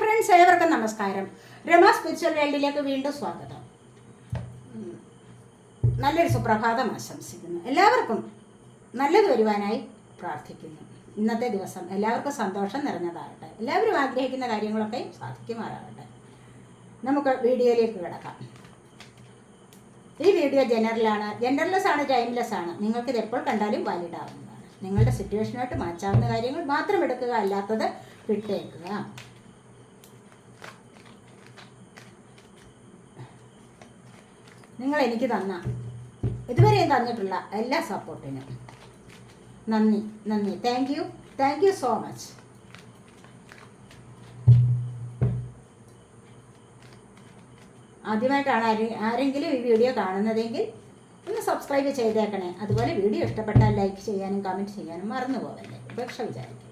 Friends ഏവർക്കും നമസ്കാരം. Rama spiritual വേൾഡിലേക്ക് വീണ്ടും സ്വാഗതം. നല്ലൊരു സുപ്രഭാതം ആശംസിക്കുന്നു. എല്ലാവർക്കും നല്ലത് വരുവാനായി പ്രാർത്ഥിക്കുന്നു. ഇന്നത്തെ ദിവസം എല്ലാവർക്കും സന്തോഷം നിറഞ്ഞതാകട്ടെ. എല്ലാവരും ആഗ്രഹിക്കുന്ന കാര്യങ്ങളൊക്കെ സാധിക്കുമാറാകട്ടെ. നമുക്ക് വീഡിയോയിലേക്ക് കിടക്കാം. ഈ വീഡിയോ ജനറലാണ് ജനറൽലെസ് ആണ് ടൈംലെസ് ആണ്. നിങ്ങൾക്കിത് എപ്പോൾ കണ്ടാലും വാലിഡ് ആവുന്നതാണ്. നിങ്ങളുടെ സിറ്റുവേഷനായിട്ട് മാറ്റാവുന്ന കാര്യങ്ങൾ മാത്രം എടുക്കുക അല്ലാത്തത് വിട്ടേക്കുക. നിങ്ങൾ എനിക്ക് തന്ന ഇതുവരെയും തന്നിട്ടുള്ള എല്ലാ സപ്പോർട്ടിനും. നന്ദി നന്ദി. Thank you thank you so much ആദ്യമായിട്ടാണ് ആരെങ്കിലും ഈ വീഡിയോ കാണുന്നതെങ്കിൽ ഒന്ന് സബ്സ്ക്രൈബ് ചെയ്തേക്കണേ. അതുപോലെ വീഡിയോ ഇഷ്ടപ്പെട്ടാൽ ലൈക്ക് ചെയ്യാനും കമന്റ് ചെയ്യാനും മറന്നു പോകല്ലേ. ഉപേക്ഷ വിചാരിക്കും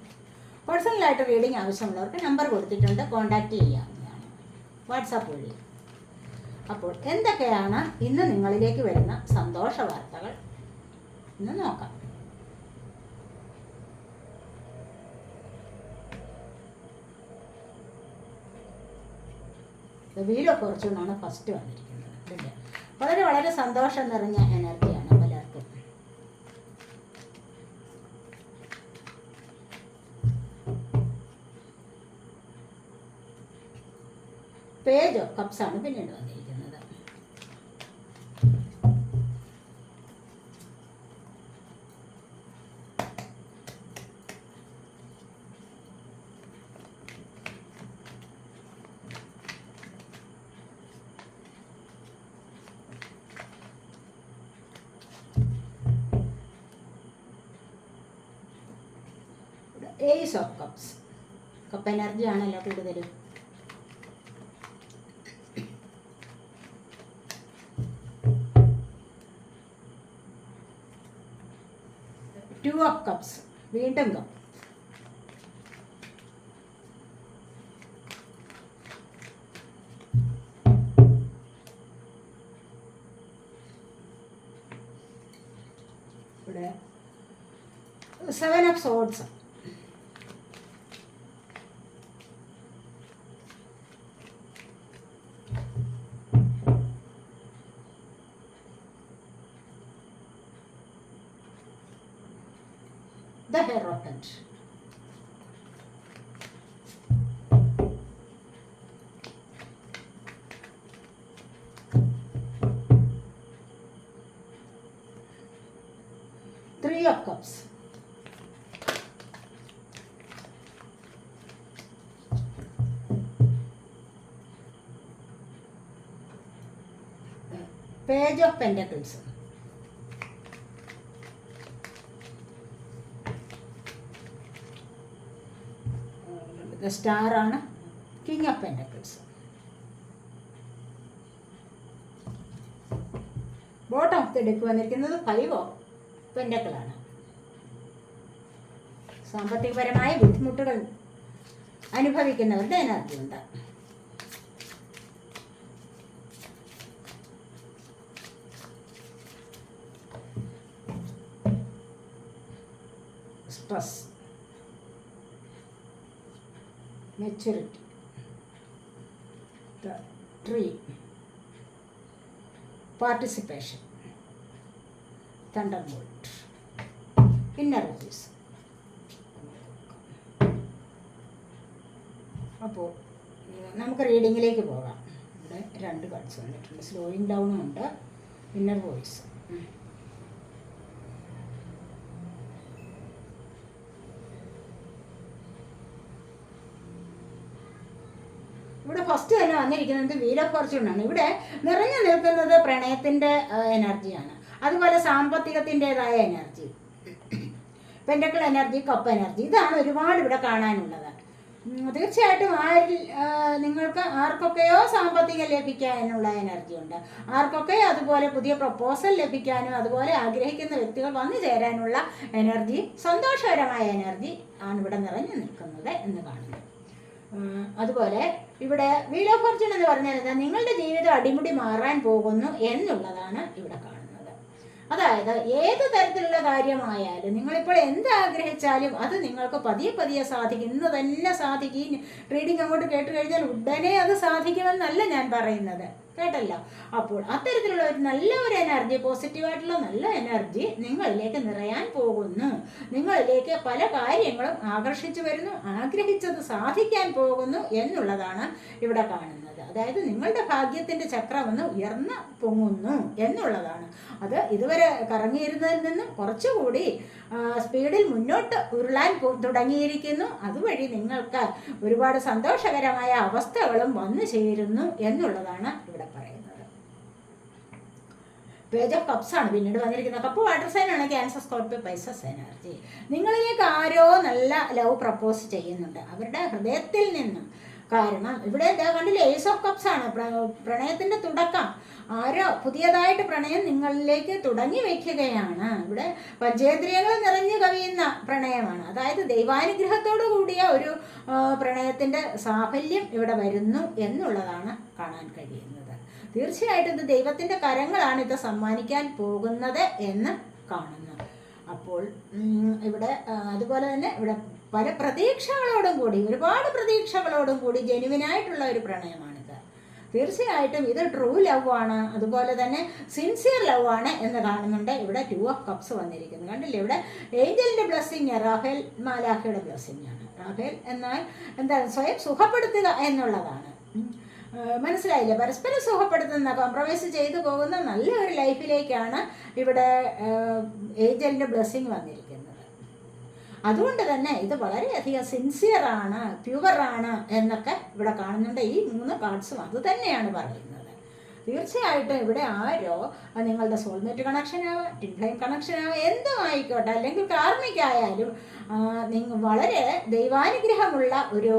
പേഴ്സണലായിട്ട് റീഡിങ് ആവശ്യമുള്ളവർക്ക് നമ്പർ കൊടുത്തിട്ടുണ്ട്. കോൺടാക്റ്റ് ചെയ്യാവുന്നതാണ്. വാട്സാപ്പ് വഴി. അപ്പോൾ എന്തൊക്കെയാണ് ഇന്ന് നിങ്ങളിലേക്ക് വരുന്ന സന്തോഷ വാർത്തകൾ? ഇന്ന് നോക്കാം. വീലോ കുറച്ചുകൊണ്ടാണ് ഫസ്റ്റ് വന്നിരിക്കുന്നത് വളരെ വളരെ സന്തോഷം നിറഞ്ഞ എനർജിയാണ് പലർക്കും. പേജ് കപ്സാണ് പിന്നീട് വന്നിരിക്കുന്നത്. Ace of cups cup energy ആണല്ലോ കൂടുതലും. ടു ഓഫ് കപ്സ് വീണ്ടും cup seven of swords Hierophant. Three of Cups. Page of Pentacles. Star ആണ് king of pentacles bottom of the deck വന്നിരിക്കുന്നത് ഫൈവ് ഓഫ് പെന്റക്കിളാണ് സാമ്പത്തികപരമായ ബുദ്ധിമുട്ടുകൾ അനുഭവിക്കുന്നവരുടെ എനർജി ഉണ്ട്. Stress maturity. The tree. Participation. Thunderbolt. Inner voice. അപ്പോൾ നമുക്ക് റീഡിങ്ങിലേക്ക് പോകാം ഇവിടെ രണ്ട് കാർഡ്സ് വന്നിട്ടുണ്ട് സ്ലോയിങ് ഡൗണും ഉണ്ട് ഇന്നർ വോയിസ് ഇവിടെ ഫസ്റ്റ് തന്നെ വന്നിരിക്കുന്നത് വീൽ ഫോർച്യൂണാണ് ഇവിടെ നിറഞ്ഞു നിൽക്കുന്നത് പ്രണയത്തിന്റെ എനർജിയാണ് അതുപോലെ സാമ്പത്തികത്തിന്റെതായ energy pentacle energy cup energy ഇതാണ് ഒരുപാട് ഇവിടെ കാണാനുള്ളത്. തീർച്ചയായിട്ടും ആരിൽ നിങ്ങൾക്ക് ആർക്കൊക്കെയോ സാമ്പത്തികം ലഭിക്കാനുള്ള എനർജി ഉണ്ട്. ആർക്കൊക്കെ അതുപോലെ പുതിയ പ്രപ്പോസൽ ലഭിക്കാനും അതുപോലെ ആഗ്രഹിക്കുന്ന വ്യക്തികൾ വന്നു ചേരാനുള്ള എനർജി സന്തോഷകരമായ എനർജി ആണ് ഇവിടെ നിറഞ്ഞു നിൽക്കുന്നത് എന്ന് കാണുന്നു. ഉം, അതുപോലെ ഇവിടെ വീൽ ഓഫ് ഫോർച്യൂൺ എന്ന് പറഞ്ഞാൽ എന്താ? നിങ്ങളുടെ ജീവിതം അടിമുടി മാറാൻ പോകുന്നു എന്നുള്ളതാണ് ഇവിടെ കാണുന്നത്. അതായത് ഏത് തരത്തിലുള്ള കാര്യമായാലും നിങ്ങളിപ്പോൾ എന്ത് ആഗ്രഹിച്ചാലും അത് നിങ്ങൾക്ക് പതിയെ പതിയെ സാധിക്കും. ഇന്ന് തന്നെ സാധിക്കും റീഡിങ് അങ്ങോട്ട് കേട്ട് കഴിഞ്ഞാൽ ഉടനെ അത് സാധിക്കുമെന്നല്ല ഞാൻ പറയുന്നത്. കേട്ടല്ലോ? അപ്പോൾ അത്തരത്തിലുള്ള ഒരു നല്ല ഒരു എനർജി പോസിറ്റീവായിട്ടുള്ള നല്ല എനർജി നിങ്ങളിലേക്ക് നിറയാൻ പോകുന്നു. നിങ്ങളിലേക്ക് പല കാര്യങ്ങളും ആകർഷിച്ചു വരുന്നു ആഗ്രഹിച്ചത് സാധിക്കാൻ പോകുന്നു എന്നുള്ളതാണ് ഇവിടെ കാണുന്നത്. അതായത് നിങ്ങളുടെ ഭാഗ്യത്തിന്റെ ചക്രം ഒന്ന് ഉയർന്ന് പൊങ്ങുന്നു എന്നുള്ളതാണ്. അത് ഇതുവരെ കറങ്ങിയിരുന്നതിൽ നിന്നും കുറച്ചുകൂടി സ്പീഡിൽ മുന്നോട്ട് ഉരുളാൻ തുടങ്ങിയിരിക്കുന്നു. അതുവഴി നിങ്ങൾക്ക് ഒരുപാട് സന്തോഷകരമായ അവസ്ഥകളും വന്നു ചേരുന്നു എന്നുള്ളതാണ് ഇവിടെ പേജ് ഓഫ് കപ്സ് ആണ് പിന്നീട് വന്നിരിക്കുന്നത്. കപ്പ് വാട്ടർ സൈൻ ആണ് ക്യാൻസർ സ്കോർപ്പിയോ പൈസസ് എനർജി നിങ്ങളിലേക്ക് ആരോ നല്ല ലവ് പ്രപ്പോസ് ചെയ്യുന്നുണ്ട്. അവരുടെ ഹൃദയത്തിൽ നിന്നും. കാരണം ഇവിടെ കണ്ടില്ലേ ഏസ് ഓഫ് കപ്സ് ആണ്. പ്രണയത്തിന്റെ തുടക്കം. ആരോ പുതിയതായിട്ട് പ്രണയം നിങ്ങളിലേക്ക് തുടങ്ങി വെക്കുകയാണ്. ഇവിടെ പഞ്ചേന്ദ്രിയങ്ങൾ നിറഞ്ഞു കവിയുന്ന പ്രണയമാണ്. അതായത് ദൈവാനുഗ്രഹത്തോടു കൂടിയ ഒരു പ്രണയത്തിന്റെ സാഫല്യം ഇവിടെ വരുന്നു എന്നുള്ളതാണ് കാണാൻ കഴിയുന്നത്. തീർച്ചയായിട്ടും ഇത് ദൈവത്തിന്റെ കരങ്ങളാണ് ഇത് സമ്മാനിക്കാൻ പോകുന്നത് എന്ന് കാണുന്നു. അപ്പോൾ ഇവിടെ അതുപോലെ തന്നെ ഇവിടെ പല പ്രതീക്ഷകളോടും കൂടി ഒരുപാട് പ്രതീക്ഷകളോടും കൂടി ജെനുവിനായിട്ടുള്ള ഒരു പ്രണയമാണിത്. തീർച്ചയായിട്ടും ഇത് ട്രൂ ലവ് ആണ്. അതുപോലെ തന്നെ സിൻസിയർ ലവ് ആണ് എന്ന് കാണുന്നുണ്ട് ഇവിടെ ടു ഓഫ് കപ്സ് വന്നിരിക്കുന്നു കണ്ടില്ലേ ഇവിടെ ഏഞ്ചലിന്റെ ബ്ലെസ്സിങ് റാഫേൽ മാലാഖയുടെ ബ്ലെസ്സിങ് ആണ്. റാഫേൽ എന്നാൽ എന്താണ്? സ്വയം സുഖപ്പെടുത്തുക എന്നുള്ളതാണ്. മനസ്സിലായില്ലേ? പരസ്പരം സുഖപ്പെടുത്തുന്ന കോംപ്രമൈസ് ചെയ്തു പോകുന്ന നല്ല ഒരു ലൈഫിലേക്കാണ് ഇവിടെ ഏഞ്ചലിന്റെ ബ്ലെസ്സിങ് വന്നിരിക്കുന്നത്. അതുകൊണ്ട് തന്നെ ഇത് വളരെയധികം സിൻസിയറാണ് പ്യുവറാണ് എന്നൊക്കെ ഇവിടെ കാണുന്നുണ്ട്. ഈ മൂന്ന് പാർട്സും അത് തന്നെയാണ് പറയുന്നത്. തീർച്ചയായിട്ടും ഇവിടെ ആരോ നിങ്ങളുടെ സോൾമേറ്റ് കണക്ഷൻ ആവാം ടിൻഫ്ലൈം കണക്ഷൻ ആവാം എന്തും ആയിക്കോട്ടെ അല്ലെങ്കിൽ കാർമിക്കായാലും നിങ്ങൾ വളരെ ദൈവാനുഗ്രഹമുള്ള ഒരു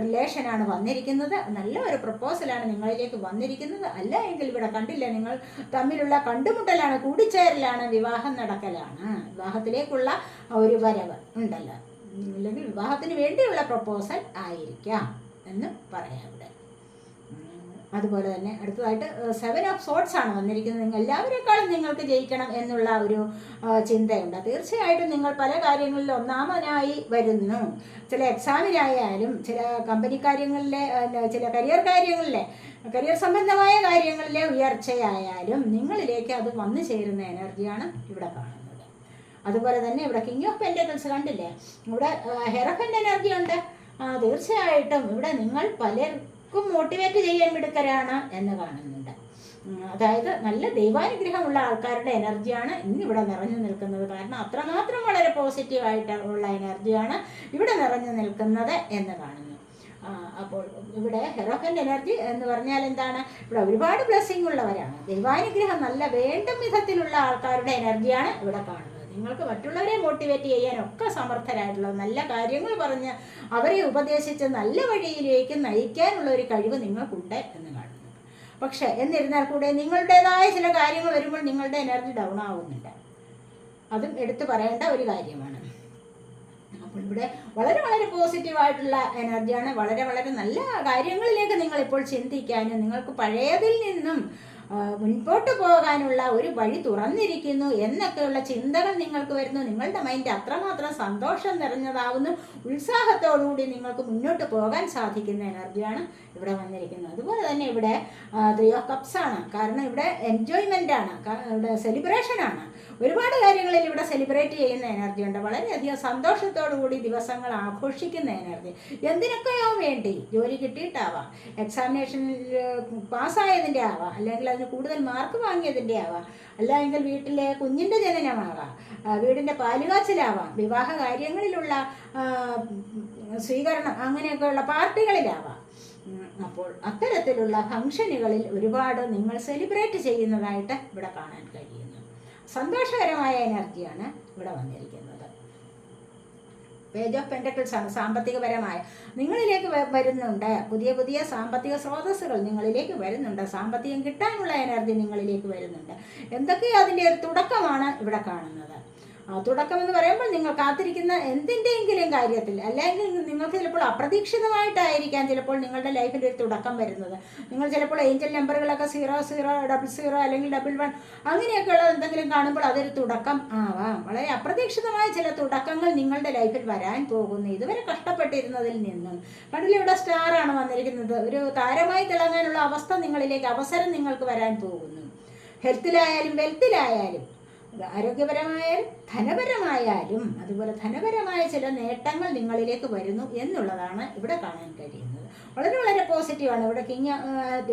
റിലേഷനാണ് വന്നിരിക്കുന്നത്. നല്ല ഒരു പ്രപ്പോസലാണ് നിങ്ങളിലേക്ക് വന്നിരിക്കുന്നത്. അല്ല എങ്കിൽ ഇവിടെ കണ്ടില്ല നിങ്ങൾ തമ്മിലുള്ള കണ്ടുമുട്ടലാണ് കൂടിച്ചേരലാണ് വിവാഹം നടക്കലാണ്. വിവാഹത്തിലേക്കുള്ള ഒരു വരവ് ഉണ്ടല്ലോ. അല്ലെങ്കിൽ വിവാഹത്തിന് വേണ്ടിയുള്ള പ്രപ്പോസൽ ആയിരിക്കാം എന്ന് പറയാം. അതുപോലെ തന്നെ അടുത്തതായിട്ട് സെവൻ ഓഫ് സോട്ട്സ് ആണ് വന്നിരിക്കുന്നത്. നിങ്ങൾ എല്ലാവരെക്കാളും നിങ്ങൾക്ക് ജയിക്കണം എന്നുള്ള ഒരു ചിന്തയുണ്ട്. തീർച്ചയായിട്ടും നിങ്ങൾ പല കാര്യങ്ങളിലും ഒന്നാമനായി വരുന്നു. ചില എക്സാമിനായാലും ചില കമ്പനി കാര്യങ്ങളിലെ ചില കരിയർ കാര്യങ്ങളിലെ കരിയർ സംബന്ധമായ കാര്യങ്ങളിലെ ഉയർച്ചയായാലും നിങ്ങളിലേക്ക് അത് വന്നു ചേരുന്ന എനർജിയാണ് ഇവിടെ കാണുന്നത്. അതുപോലെ തന്നെ ഇവിടെ കിങ് ഓഫ് പെന്റക്കിൾസ് കണ്ടില്ലേ? ഇവിടെ ഹെറഫന്റ് എനർജി ഉണ്ട്. തീർച്ചയായിട്ടും ഇവിടെ നിങ്ങൾ പലർക്കും മോട്ടിവേറ്റ് ചെയ്യാൻ മിടുക്കരാണ് എന്ന് കാണുന്നുണ്ട്. അതായത് നല്ല ദൈവാനുഗ്രഹമുള്ള ആൾക്കാരുടെ എനർജിയാണ് ഇന്നിവിടെ നിറഞ്ഞു നിൽക്കുന്നത്. കാരണം അത്രമാത്രം വളരെ പോസിറ്റീവായിട്ടുള്ള എനർജിയാണ് ഇവിടെ നിറഞ്ഞു നിൽക്കുന്നത് എന്ന് കാണുന്നു. അപ്പോൾ ഇവിടെ ഹെറോഫന്റ് എനർജി എന്ന് പറഞ്ഞാൽ എന്താണ്? ഇവിടെ ഒരുപാട് ബ്ലെസ്സിങ് ഉള്ളവരാണ്. ദൈവാനുഗ്രഹം നല്ല വേണ്ട വിധത്തിലുള്ള ആൾക്കാരുടെ എനർജിയാണ് ഇവിടെ കാണുന്നത്. നിങ്ങൾക്ക് മറ്റുള്ളവരെ മോട്ടിവേറ്റ് ചെയ്യാനൊക്കെ സമർത്ഥരായിട്ടുള്ള നല്ല കാര്യങ്ങൾ പറഞ്ഞ് അവരെ ഉപദേശിച്ച് നല്ല വഴിയിലേക്ക് നയിക്കാനുള്ള ഒരു കഴിവ് നിങ്ങൾക്കുണ്ട് എന്ന് കാണുന്നു. പക്ഷേ എന്നിരുന്നാൽ കൂടെ നിങ്ങളുടേതായ ചില കാര്യങ്ങൾ വരുമ്പോൾ നിങ്ങളുടെ എനർജി ഡൗൺ ആവുന്നുണ്ട് അതും എടുത്തു പറയേണ്ട ഒരു കാര്യമാണ്. അപ്പോൾ ഇവിടെ വളരെ വളരെ പോസിറ്റീവായിട്ടുള്ള എനർജിയാണ് വളരെ വളരെ നല്ല കാര്യങ്ങളിലേക്ക് നിങ്ങൾ ഇപ്പോൾ ചിന്തിക്കാനും നിങ്ങൾക്ക് പഴയതിൽ നിന്നും മുൻപോട്ട് പോകാനുള്ള ഒരു വഴി തുറന്നിരിക്കുന്നു എന്നൊക്കെയുള്ള ചിന്തകൾ നിങ്ങൾക്ക് വരുന്നു. നിങ്ങളുടെ മൈൻഡ് അത്രമാത്രം സന്തോഷം നിറഞ്ഞതാവുന്നു. ഉത്സാഹത്തോടുകൂടി നിങ്ങൾക്ക് മുന്നോട്ട് പോകാൻ സാധിക്കുന്ന എനർജിയാണ് ഇവിടെ വന്നിരിക്കുന്നത്. അതുപോലെ തന്നെ ഇവിടെ ത്രീ ഓഫ് കപ്സ് ആണ്. കാരണം ഇവിടെ എൻജോയ്മെന്റ് ആണ്. ഇവിടെ സെലിബ്രേഷൻ ആണ്. ഒരുപാട് കാര്യങ്ങളിൽ ഇവിടെ സെലിബ്രേറ്റ് ചെയ്യുന്ന എനർജി ഉണ്ട്. വളരെയധികം സന്തോഷത്തോടു കൂടി ദിവസങ്ങൾ ആഘോഷിക്കുന്ന എനർജി എന്തിനൊക്കെയോ വേണ്ടി ജോലി കിട്ടിയിട്ടാവാം. എക്സാമിനേഷനിൽ പാസ്സായതിന്റെ ആവാം. അല്ലെങ്കിൽ അതിന് കൂടുതൽ മാർക്ക് വാങ്ങിയതിന്റെ ആവാം. അല്ലെങ്കിൽ വീട്ടിലെ കുഞ്ഞിന്റെ ജനനമാകാം വീടിന്റെ പാലുകാച്ചിലാവാം. വിവാഹ കാര്യങ്ങളിലുള്ള സ്വീകരണം അങ്ങനെയൊക്കെയുള്ള പാർട്ടികളിലാവാം. അപ്പോൾ അത്തരത്തിലുള്ള ഫംഗ്ഷനുകളിൽ ഒരുപാട് നിങ്ങൾ സെലിബ്രേറ്റ് ചെയ്യുന്നതായിട്ട് ഇവിടെ കാണാൻ കഴിയുന്നു. സന്തോഷകരമായ എനർജിയാണ് ഇവിടെ വന്നിരിക്കുന്നത്. പേജ് ഓഫ് പെൻഡക്കിൾസ് ആണ് സാമ്പത്തികപരമായ. നിങ്ങളിലേക്ക് വരുന്നുണ്ട്. പുതിയ പുതിയ സാമ്പത്തിക സ്രോതസ്സുകൾ നിങ്ങളിലേക്ക് വരുന്നുണ്ട്. സാമ്പത്തികം കിട്ടാനുള്ള എനർജി നിങ്ങളിലേക്ക് വരുന്നുണ്ട്. എന്തൊക്കെയോ അതിന്റെ ഒരു തുടക്കമാണ് ഇവിടെ കാണുന്നത്. തുടക്കം എന്ന് പറയുമ്പോൾ നിങ്ങൾ കാത്തിരിക്കുന്ന എന്തിന്റെയെങ്കിലും കാര്യത്തിൽ അല്ലെങ്കിൽ നിങ്ങൾക്ക് ചിലപ്പോൾ അപ്രതീക്ഷിതമായിട്ടായിരിക്കാം ചിലപ്പോൾ നിങ്ങളുടെ ലൈഫിൽ ഒരു തുടക്കം വരുന്നത്. നിങ്ങൾ ചിലപ്പോൾ ഏഞ്ചൽ നമ്പറുകളൊക്കെ സീറോ സീറോ ഡബിൾ സീറോ അല്ലെങ്കിൽ ഡബിൾ വൺ അങ്ങനെയൊക്കെയുള്ള എന്തെങ്കിലും കാണുമ്പോൾ അതൊരു തുടക്കം ആവാം. വളരെ അപ്രതീക്ഷിതമായ ചില തുടക്കങ്ങൾ നിങ്ങളുടെ ലൈഫിൽ വരാൻ പോകുന്നു. ഇതുവരെ കഷ്ടപ്പെട്ടിരുന്നതിൽ നിന്നും. കണ്ടില്ല ഇവിടെ സ്റ്റാറാണ് വന്നിരിക്കുന്നത്. ഒരു താരമായി തിളങ്ങാനുള്ള അവസ്ഥ നിങ്ങളിലേക്ക് അവസരം നിങ്ങൾക്ക് വരാൻ പോകുന്നു. ഹെൽത്തിലായാലും വെൽത്തിലായാലും ആരോഗ്യപരമായാലും ധനപരമായാലും അതുപോലെ ധനപരമായ ചില നേട്ടങ്ങൾ നിങ്ങളിലേക്ക് വരുന്നു എന്നുള്ളതാണ് ഇവിടെ കാണാൻ കഴിയുന്നത്. വളരെ വളരെ പോസിറ്റീവാണ് ഇവിടെ കിങ്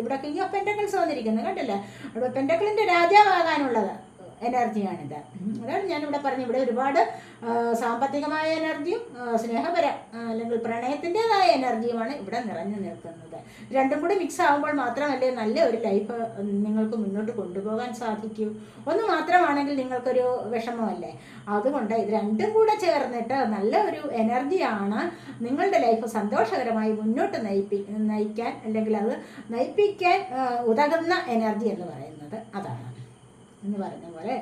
ഇവിടെ കിങ് ഓഫ് പെന്റക്കിൾസ് വന്നിരിക്കുന്നത് കണ്ടില്ലേ? ഇവിടെ പെന്റക്കിളിന്റെ രാജാവാകാനുള്ളത് എനർജിയാണിത് അതാണ് ഞാനിവിടെ പറഞ്ഞു ഇവിടെ ഒരുപാട് സാമ്പത്തികമായ എനർജിയും സ്നേഹപര അല്ലെങ്കിൽ പ്രണയത്തിന്റെതായ എനർജിയുമാണ് ഇവിടെ നിറഞ്ഞു നിൽക്കുന്നത്. രണ്ടും കൂടി മിക്സ് ആകുമ്പോൾ മാത്രമല്ലേ നല്ല ഒരു ലൈഫ് നിങ്ങൾക്ക് മുന്നോട്ട് കൊണ്ടുപോകാൻ സാധിക്കൂ. ഒന്ന് മാത്രമാണെങ്കിൽ നിങ്ങൾക്കൊരു വിഷമമല്ലേ? അതുകൊണ്ട് ഇത് രണ്ടും കൂടെ ചേർന്നിട്ട് നല്ല ഒരു എനർജിയാണ് നിങ്ങളുടെ ലൈഫ് സന്തോഷകരമായി മുന്നോട്ട് നയിപ്പി നയിക്കാൻ അല്ലെങ്കിൽ അത് നയിപ്പിക്കാൻ ഉതകുന്ന എനർജി എന്ന് പറയുന്നത് അതാണ്. എന്ന് പറഞ്ഞ പോലെ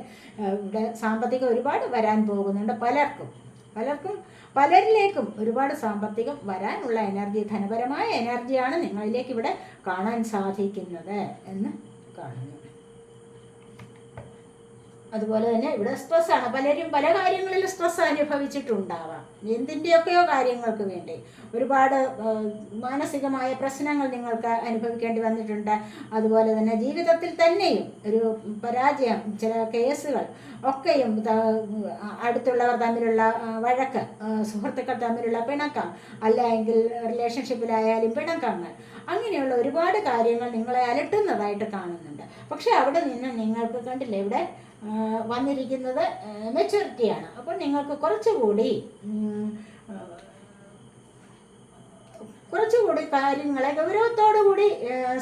ഇവിടെ സാമ്പത്തികം ഒരുപാട് വരാൻ പോകുന്നുണ്ട് പലർക്കും. പലർക്കും പലരിലേക്കും ഒരുപാട് സാമ്പത്തികം വരാനുള്ള എനർജി ധനപരമായ എനർജിയാണ് നിങ്ങളിലേക്ക് ഇവിടെ കാണാൻ സാധിക്കുന്നത് എന്ന് കാണുന്നു. അതുപോലെ തന്നെ ഇവിടെ സ്ട്രെസ് ആണ്. പലരും പല കാര്യങ്ങളിൽ സ്ട്രെസ് അനുഭവിച്ചിട്ടുണ്ടാവാം. എന്തിന്റെയൊക്കെയോ കാര്യങ്ങൾക്ക് വേണ്ടി. ഒരുപാട് മാനസികമായ പ്രശ്നങ്ങൾ നിങ്ങൾക്ക് അനുഭവിക്കേണ്ടി വന്നിട്ടുണ്ട്. അതുപോലെ തന്നെ ജീവിതത്തിൽ തന്നെയും ഒരു പരാജയം ചില കേസുകൾ ഒക്കെയും അടുത്തുള്ളവർ തമ്മിലുള്ള വഴക്ക് സുഹൃത്തുക്കൾ തമ്മിലുള്ള പിണക്കം അല്ലെങ്കിൽ റിലേഷൻഷിപ്പിലായാലും പിണക്കങ്ങൾ. അങ്ങനെയുള്ള ഒരുപാട് കാര്യങ്ങൾ നിങ്ങളെ അലട്ടുന്നതായിട്ട് കാണുന്നുണ്ട്. പക്ഷേ അവിടെ നിന്ന് നിങ്ങൾക്ക് കണ്ടില്ലേ ഇവിടെ വന്നിരിക്കുന്നത് മെച്ചൂരിറ്റിയാണ് അപ്പോൾ നിങ്ങൾക്ക് കുറച്ചുകൂടി കുറച്ചുകൂടി കാര്യങ്ങളെ കൂടി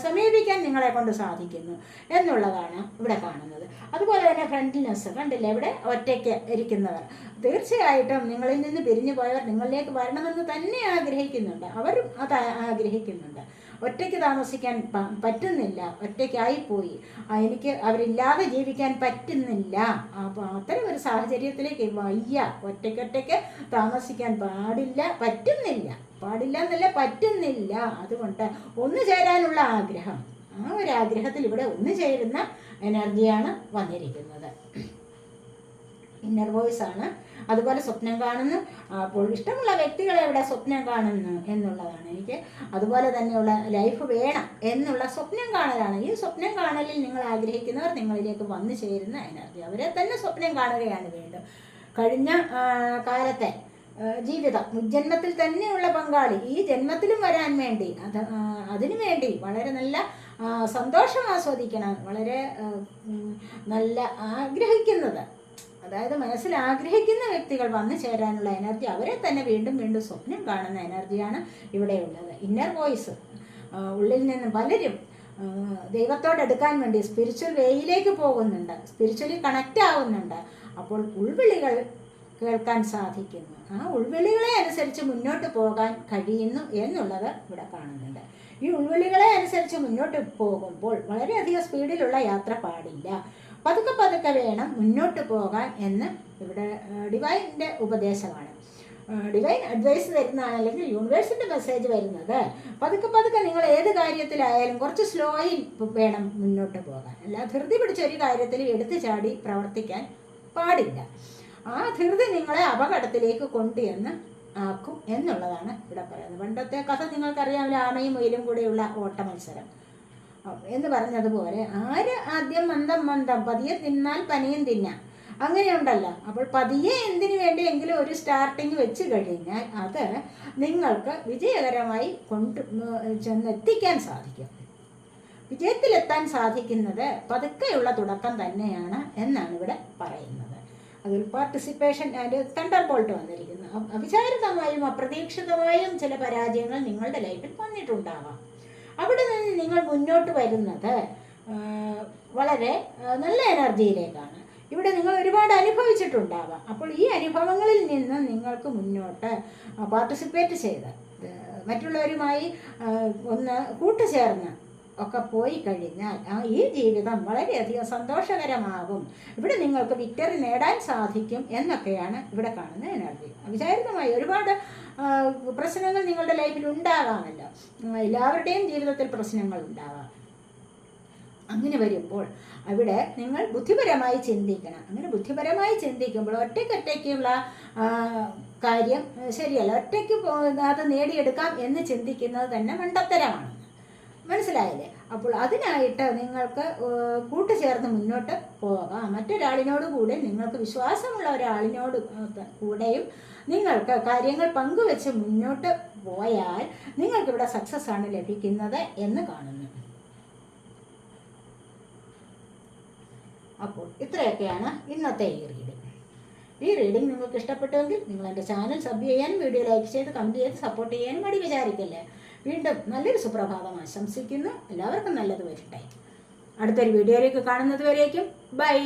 സമീപിക്കാൻ നിങ്ങളെ കൊണ്ട് സാധിക്കുന്നു എന്നുള്ളതാണ് ഇവിടെ കാണുന്നത്. അതുപോലെ തന്നെ ഫ്രണ്ട്ലിനെസ് കണ്ടില്ലേ ഇവിടെ ഒറ്റയ്ക്ക് ഇരിക്കുന്നവർ. തീർച്ചയായിട്ടും നിങ്ങളിൽ നിന്ന് പിരിഞ്ഞു പോയവർ നിങ്ങളിലേക്ക് വരണമെന്ന് തന്നെ ആഗ്രഹിക്കുന്നുണ്ട്. അവരും അത് ആഗ്രഹിക്കുന്നുണ്ട്. ഒറ്റയ്ക്ക് താമസിക്കാൻ പറ്റുന്നില്ല ഒറ്റയ്ക്കായിപ്പോയി പോയി. എനിക്ക് അവരില്ലാതെ ജീവിക്കാൻ പറ്റുന്നില്ല. അപ്പോൾ അത്തരം ഒരു സാഹചര്യത്തിലേക്ക് വയ്യ. ഒറ്റയ്ക്കൊറ്റയ്ക്ക് താമസിക്കാൻ പാടില്ല പറ്റുന്നില്ല. പാടില്ല എന്നല്ല പറ്റുന്നില്ല. അതുകൊണ്ട് ഒന്നു ചേരാനുള്ള ആഗ്രഹം. ആ ഒരു ആഗ്രഹത്തിൽ ഇവിടെ ഒന്നു ചേരുന്ന എനർജിയാണ് വന്നിരിക്കുന്നത്. ഇന്നർ വോയിസ് ആണ്. അതുപോലെ സ്വപ്നം കാണുന്നു. അപ്പോൾ ഇഷ്ടമുള്ള വ്യക്തികളെ ഇവിടെ സ്വപ്നം കാണുന്നു എന്നുള്ളതാണ്. എനിക്ക് അതുപോലെ തന്നെയുള്ള ലൈഫ് വേണം എന്നുള്ള സ്വപ്നം കാണലാണ് ഈ സ്വപ്നം കാണലിൽ നിങ്ങൾ ആഗ്രഹിക്കുന്നവർ നിങ്ങളിലേക്ക് വന്നു ചേരുന്ന എനർജി അവരെ തന്നെ സ്വപ്നം കാണുകയാണ് വേണ്ടത്. കഴിഞ്ഞ കാലത്തെ ജീവിതം മുജ്ജന്മത്തിൽ തന്നെയുള്ള പങ്കാളി ഈ ജന്മത്തിലും വരാൻ വേണ്ടി അത് അതിനു വേണ്ടി വളരെ നല്ല സന്തോഷം ആസ്വദിക്കണം. വളരെ നല്ല ആഗ്രഹിക്കുന്നത്. അതായത് മനസ്സിൽ ആഗ്രഹിക്കുന്ന വ്യക്തികൾ വന്നു ചേരാനുള്ള എനർജി അവരെ തന്നെ വീണ്ടും വീണ്ടും സ്വപ്നം കാണുന്ന എനർജിയാണ് ഇവിടെയുള്ളത് ഇന്നർ വോയിസ് ഉള്ളിൽ നിന്ന് പലരും ദൈവത്തോടെടുക്കാൻ വേണ്ടി സ്പിരിച്വൽ വേയിലേക്ക് പോകുന്നുണ്ട് സ്പിരിച്വലി കണക്റ്റ് ആവുന്നുണ്ട്. അപ്പോൾ ഉൾവിളികൾ കേൾക്കാൻ സാധിക്കുന്നു. ആ ഉൾവിളികളെ അനുസരിച്ച് മുന്നോട്ട് പോകാൻ കഴിയുന്നു എന്നുള്ളത് ഇവിടെ കാണുന്നുണ്ട്. ഈ ഉൾവിളികളെ അനുസരിച്ച് മുന്നോട്ട് പോകുമ്പോൾ വളരെയധികം സ്പീഡിലുള്ള യാത്ര പാടില്ല. പതുക്കെ പതുക്കെ വേണം മുന്നോട്ട് പോകാൻ എന്ന് ഇവിടെ ഡിവൈന്റെ ഉപദേശമാണ്. ഡിവൈൻ അഡ്വൈസ് തരുന്നതാണ് അല്ലെങ്കിൽ യൂണിവേഴ്സിന്റെ മെസ്സേജ് വരുന്നത്. പതുക്കെ പതുക്കെ നിങ്ങൾ ഏത് കാര്യത്തിലായാലും കുറച്ച് സ്ലോയിൽ വേണം മുന്നോട്ട് പോകാൻ. അല്ല ധൃതി പിടിച്ച ഒരു കാര്യത്തിൽ എടുത്തു ചാടി പ്രവർത്തിക്കാൻ പാടില്ല. ആ ധൃതി നിങ്ങളെ അപകടത്തിലേക്ക് കൊണ്ടുവന്ന് ആക്കും എന്നുള്ളതാണ് ഇവിടെ പറയുന്നത്. പണ്ടത്തെ കഥ നിങ്ങൾക്കറിയാമല്ലോ ആമയും മുയിലും കൂടെയുള്ള ഓട്ട മത്സരം എന്ന് പറഞ്ഞതുപോലെ ആര് ആദ്യം മന്ദം മന്ദം പതിയെ തിന്നാൽ പനിയും തിന്നാം. അങ്ങനെയുണ്ടല്ലോ. അപ്പോൾ പതിയെ എന്തിനു വേണ്ടിയെങ്കിലും ഒരു സ്റ്റാർട്ടിങ് വെച്ച് കഴിഞ്ഞാൽ അത് നിങ്ങൾക്ക് വിജയകരമായി കൊണ്ട് ചെന്നെത്തിക്കാൻ സാധിക്കും. വിജയത്തിലെത്താൻ സാധിക്കുന്നത് പതുക്കെയുള്ള തുടക്കം തന്നെയാണ് എന്നാണ് ഇവിടെ പറയുന്നത്. അതിൽ പാർട്ടിസിപ്പേഷൻ ആൻഡ് തണ്ടർ ബോൾട്ട് വന്നിരിക്കുന്നു അവിചാരിതമായും അപ്രതീക്ഷിതമായും ചില പരാജയങ്ങൾ നിങ്ങളുടെ ലൈഫിൽ വന്നിട്ടുണ്ടാവാം. അവിടെ നിന്ന് നിങ്ങൾ മുന്നോട്ട് വരുന്നത് വളരെ നല്ല എനർജിയിലേക്കാണ്. ഇവിടെ നിങ്ങൾ ഒരുപാട് അനുഭവിച്ചിട്ടുണ്ടാവാം. അപ്പോൾ ഈ അനുഭവങ്ങളിൽ നിന്ന് നിങ്ങൾക്ക് മുന്നോട്ട് പാർട്ടിസിപ്പേറ്റ് ചെയ്ത് മറ്റുള്ളവരുമായി ഒന്ന് കൂട്ടുചേർന്ന് ഒക്കെ പോയി കഴിഞ്ഞാൽ ആ ഈ ജീവിതം വളരെയധികം സന്തോഷകരമാകും. ഇവിടെ നിങ്ങൾക്ക് വിക്ടറി നേടാൻ സാധിക്കും എന്നൊക്കെയാണ് ഇവിടെ കാണുന്ന എനർജി വിചാരിതമായി ഒരുപാട് പ്രശ്നങ്ങൾ നിങ്ങളുടെ ലൈഫിൽ ഉണ്ടാകാമല്ലോ. എല്ലാവരുടെയും ജീവിതത്തിൽ പ്രശ്നങ്ങൾ ഉണ്ടാകാം. അങ്ങനെ വരുമ്പോൾ അവിടെ നിങ്ങൾ ബുദ്ധിപരമായി ചിന്തിക്കണം. അങ്ങനെ ബുദ്ധിപരമായി ചിന്തിക്കുമ്പോൾ ഒറ്റയ്ക്കൊറ്റയ്ക്കുള്ള കാര്യം ശരിയല്ല. ഒറ്റയ്ക്ക് അത് നേടിയെടുക്കാം എന്ന് ചിന്തിക്കുന്നത് തന്നെ മണ്ടത്തരമാണ്. മനസ്സിലായില്ലേ? അപ്പോൾ അതിനായിട്ട് നിങ്ങൾക്ക് കൂട്ടുചേർന്ന് മുന്നോട്ട് പോകാം. മറ്റൊരാളിനോട് കൂടെ നിങ്ങൾക്ക് വിശ്വാസമുള്ള ഒരാളിനോട് കൂടെയും നിങ്ങൾക്ക് കാര്യങ്ങൾ പങ്കുവെച്ച് മുന്നോട്ട് പോയാൽ നിങ്ങൾക്കിവിടെ സക്സസ് ആണ് ലഭിക്കുന്നത് എന്ന് കാണുന്നു. അപ്പോൾ ഇത്രയൊക്കെയാണ് ഇന്നത്തെ ഈ റീഡിംഗ് ഈ റീഡിംഗ് നിങ്ങൾക്ക് ഇഷ്ടപ്പെട്ടുവെങ്കിൽ നിങ്ങൾ എന്റെ ചാനൽ സബ് ചെയ്യാനും വീഡിയോ ലൈക്ക് ചെയ്ത് കമന്റ് ചെയ്ത് സപ്പോർട്ട് ചെയ്യാനും മടി വിചാരിക്കല്ലേ? വീണ്ടും നല്ലൊരു സുപ്രഭാതം ആശംസിക്കുന്നു എല്ലാവർക്കും നല്ലത് വരട്ടെ. അടുത്തൊരു വീഡിയോയിലേക്ക് കാണുന്നത് വരേക്കും. ബൈ.